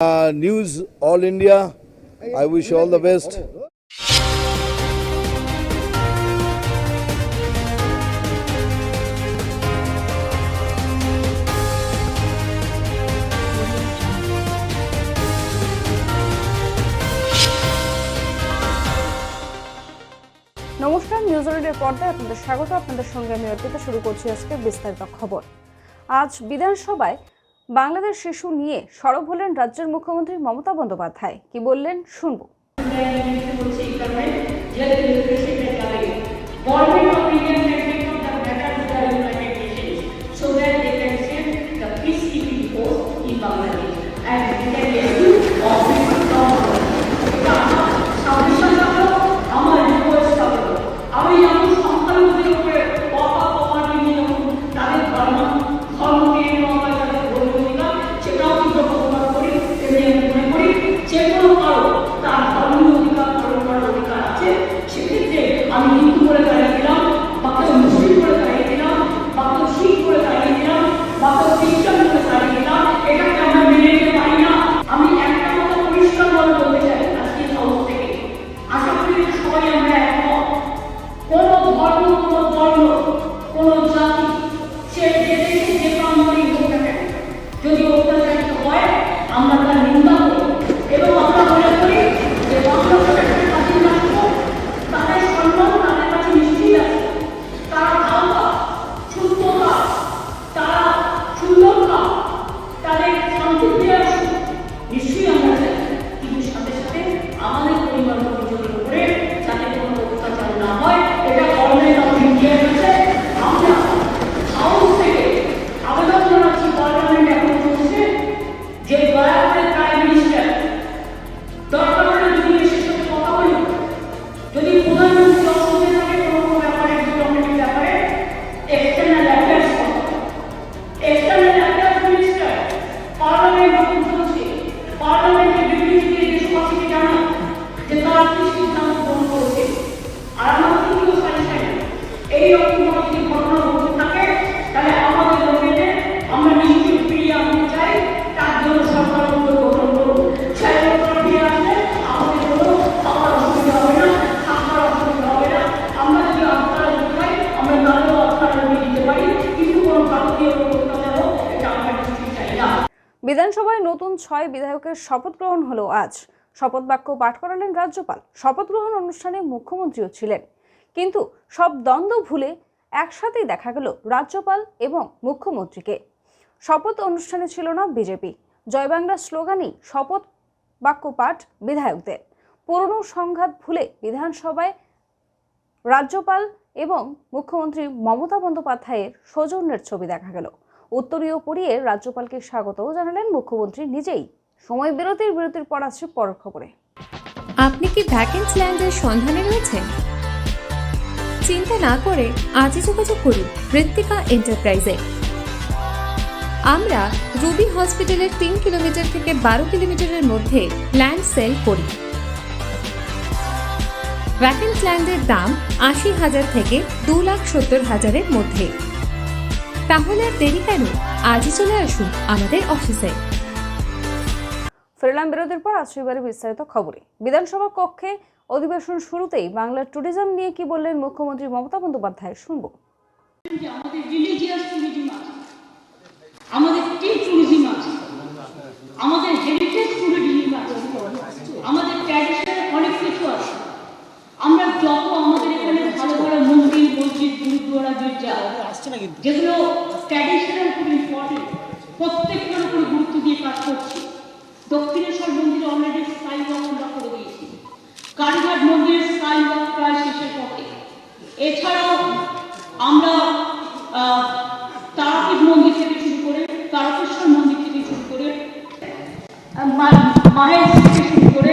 Uh, news All India. I wish all the best. নমস্কার news আউটের পর্দায় আপনাদের স্বাগত আপনাদের সঙ্গে আমি অর্পিতা শুরু করছি আজকে বিস্তারিত খবর আজ বিধানসভায় বাংলাদেশ শিশু নিয়ে সরব হলেন রাজ্যের মুখ্যমন্ত্রী মমতা বন্দ্যোপাধ্যায়। কি বললেন? শুনব। বিধানসভায় নতুন ছয় বিধায়কের শপথ গ্রহণ হলো আজ। শপথ বাক্য পাঠ করালেন রাজ্যপাল। শপথ গ্রহণ অনুষ্ঠানে মুখ্যমন্ত্রীও ছিলেন। কিন্তু সব দ্বন্দ্ব ভুলে একসাথেই দেখা গেল রাজ্যপাল এবং মুখ্যমন্ত্রীকে। শপথ অনুষ্ঠানে ছিল না বিজেপি। জয় বাংলা স্লোগানই শপথ বাক্য পাঠ বিধায়কদের। পুরনো সংঘাত ভুলে বিধানসভায় রাজ্যপাল এবং মুখ্যমন্ত্রী মমতা বন্দ্যোপাধ্যায়ের সৌজন্যের ছবি দেখা গেল। উত্তরীয় পরিয়ে রাজ্যপালকে স্বাগতও জানালেন মুখ্যমন্ত্রী নিজেই। সময় বিরতির বিরতির পর আসছে পরের খবরে। আপনি কি ভ্যাকেন্স ল্যান্ডের সন্ধানে রয়েছেন? চিন্তা না করে আজই যোগাযোগ করুন ঋত্বিকা এন্টারপ্রাইজে। আমরা রুবি হসপিটালের তিন কিলোমিটার থেকে বারো কিলোমিটারের মধ্যে ল্যান্ড সেল করি। ভ্যাকেন্স ল্যান্ডের দাম আশি হাজার থেকে দু লাখ সত্তর হাজারের মধ্যে। তাহলে আর দেরি কেন? আজই চলে আসুন আমাদের অফিসে। ফিরলাম বিরতির পর আজ এবারে বিস্তারিত খবরে। বিধানসভা কক্ষে অধিবেশন শুরুতেই বাংলার ট্যুরিজম নিয়ে কি বললেন মুখ্যমন্ত্রী মমতা বন্দ্যোপাধ্যায় শুনব। আমাদের রিলিজিয়াস ট্যুরিজম আছে আমাদের টি ট্যুরিজম আছে আমাদের হেরিটেজ ট্যুরিজম আছে আমাদের ট্র্যাডিশনাল অনেক কিছু আছে আমরা যত আমাদের এখানে ভালো ভালো মন্দির মসজিদ গুরুদ্বারা গির্জা যেগুলো ট্র্যাডিশনাল খুব ইম্পর্টেন্ট প্রত্যেকটার উপর গুরুত্ব দিয়ে কাজ করছি। দক্ষিণেশ্বর মন্দিরে অলরেডি স্কাই ওয়াক আমরা করে দিয়েছি। কালীঘাট মন্দিরের স্কাই ওয়াক প্রায় শেষের পথে। এছাড়াও আমরা তারাপীঠ মন্দির থেকে শুরু করে, তারকেশ্বর মন্দির থেকে শুরু করে মায়ের থেকে শুরু করে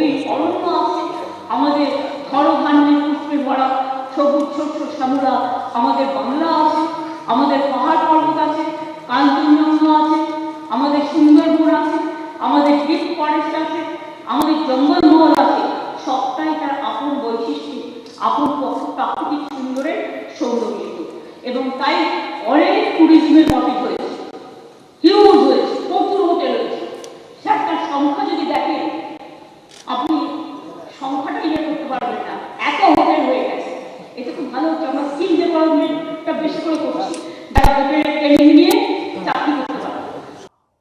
গভীর অরণ্য আছে আমাদের ধরধান্যে পুষ্পে ভরা সবুজ ছোট্ট শ্যামলা আমাদের বাংলা আছে আমাদের পাহাড় পর্বত আছে কাঞ্চনজঙ্গ আছে, আমাদের সুন্দরপুর আছে, আমাদের ডিপ ফরেস্ট আছে, আমাদের জঙ্গলমহল আছে। সবটাই তার আপন বৈশিষ্ট্য, আপন প্রাকৃতিক সুন্দরের সৌন্দর্য। এবং তাই অনেক ট্যুরিজমের মতে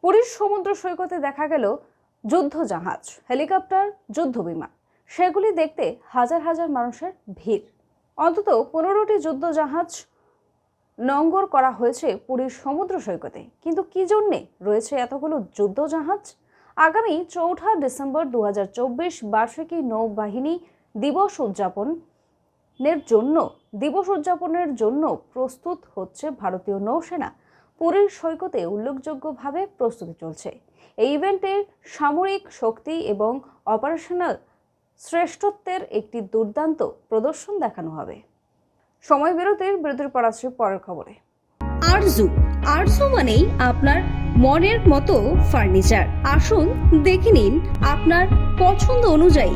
পুরীর সমুদ্র সৈকতে দেখা গেল যুদ্ধ জাহাজ হেলিকপ্টার যুদ্ধ বিমান সেগুলি দেখতে হাজার হাজার মানুষের ভিড়। অন্তত পনেরোটি যুদ্ধ জাহাজ নঙ্গর করা হয়েছে পুরীর সমুদ্র সৈকতে। কিন্তু কি জন্যে রয়েছে এতগুলো যুদ্ধ জাহাজ আগামী চৌঠা ডিসেম্বর দু হাজার চব্বিশ বার্ষিকী নৌবাহিনী দিবস উদযাপন উদযাপনের জন্য, দিবস উদযাপনের জন্য প্রস্তুত হচ্ছে ভারতীয় নৌসেনা। পুরীর সৈকতে উল্লেখযোগ্যভাবে প্রস্তুতি চলছে। এই ইভেন্টে সামরিক শক্তি এবং অপারেশনাল শ্রেষ্ঠত্বের একটি দুর্দান্ত প্রদর্শন দেখানো হবে। সময় বিরতির বিরতির পর আসছে পরের খবরে। আরজু আরজু মানেই আপনার মনের মতো ফার্নিচার। আসুন দেখে নিন আপনার পছন্দ অনুযায়ী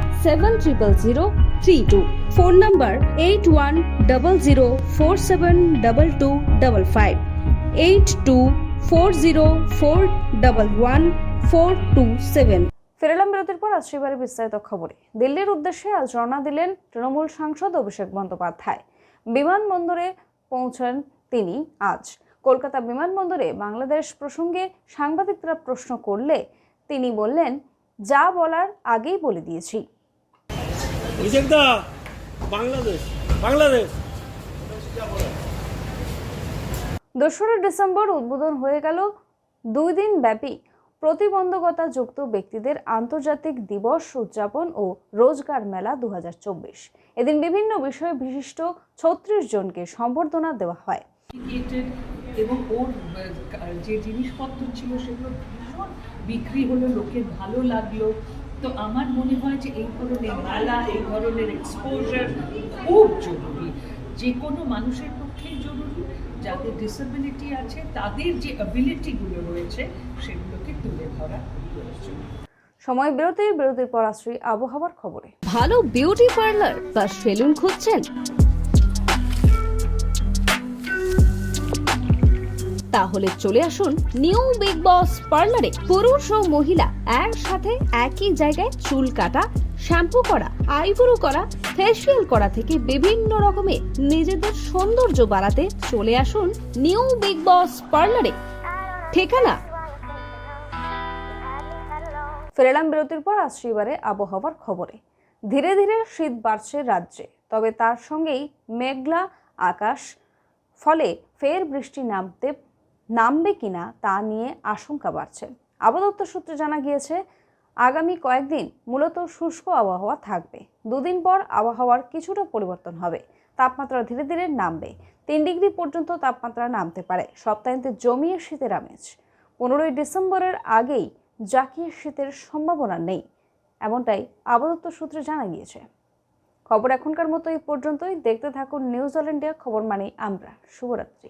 seven triple zero three two phone number eight one double zero four seven double two double five eight two four zero four double one four two seven ফেরালাম বিরতির পর এবারে বিস্তারিত খবরে। দিল্লির উদ্দেশ্যে আজ রওনা দিলেন তৃণমূল সাংসদ অভিষেক বন্দ্যোপাধ্যায়। বিমানবন্দরে পৌঁছান তিনি আজ। কলকাতা বিমানবন্দরে বাংলাদেশ প্রসঙ্গে সাংবাদিকরা প্রশ্ন করলে তিনি বললেন, যা বলার আগেই বলে দিয়েছি। অভিষেক দা বাংলাদেশ বাংলাদেশ। দোসরা ডিসেম্বর উদ্বোধন হয়ে গেল দুই দিন ব্যাপী প্রতিবন্ধকতা যুক্ত ব্যক্তিদের আন্তর্জাতিক দিবস উদযাপন ও রোজগার মেলা দুহাজার চব্বিশ। এদিন বিভিন্ন বিষয়ে বিশিষ্ট ছত্রিশ জনকে সম্বর্ধনা দেওয়া হয়। এবং ওর যে জিনিসপত্র ছিল সেগুলো ভীষণ বিক্রি হলো লোকের ভালো লাগল। তো আমার মনে হয় যে এই ধরনের মালা এই ধরনের এক্সপোজার খুব জরুরি। যে কোনো মানুষের পক্ষেই জরুরি যাদের ডিসেবিলিটি আছে তাদের যে অ্যাবিলিটিগুলো রয়েছে সেগুলোকে তুলে ধরা প্রয়োজন। সময় বিরতির বিরতির পর আশ্রয় আবহাওয়ার খবরে। ভালো বিউটি পার্লার বা সেলুন খুঁজছেন? তাহলে চলে আসুন নিউ বিগ বস পার্লারে। পুরুষ ও মহিলা একসাথে একই জায়গায় চুল কাটা, শ্যাম্পু করা, আইব্রো করা, ফেসিয়াল করা থেকে বিভিন্ন রকমের নিজেদের সৌন্দর্য বাড়াতে চলে আসুন নিউ বিগ বস পার্লারে। ঠিকানা? ফেরালাম বিরতির পর, আসছি এবারে আবহাওয়ার খবরে। ধীরে ধীরে শীত বাড়ছে রাজ্যে, তবে তার সঙ্গেই মেঘলা আকাশ, ফলে ফের বৃষ্টি নামতে নামবে কিনা তা নিয়ে আশঙ্কা বাড়ছে। আবদত্ত সূত্রে জানা গিয়েছে, আগামী কয়েকদিন মূলত শুষ্ক আবহাওয়া থাকবে। দুদিন পর আবহাওয়ার কিছুটা পরিবর্তন হবে। তাপমাত্রা ধীরে ধীরে নামবে। তিন ডিগ্রি পর্যন্ত তাপমাত্রা নামতে পারে। সপ্তাহান্তে জমিয়ে শীতের আমেজ। পনেরোই ডিসেম্বরের আগেই জাকিয়ে শীতের সম্ভাবনা নেই, এমনটাই আপাতত সূত্রে জানা গিয়েছে। খবর এখনকার মতো এই পর্যন্তই। দেখতে থাকুন নিউজ অল ইন্ডিয়া, খবর মানেই আমরা। শুভরাত্রি।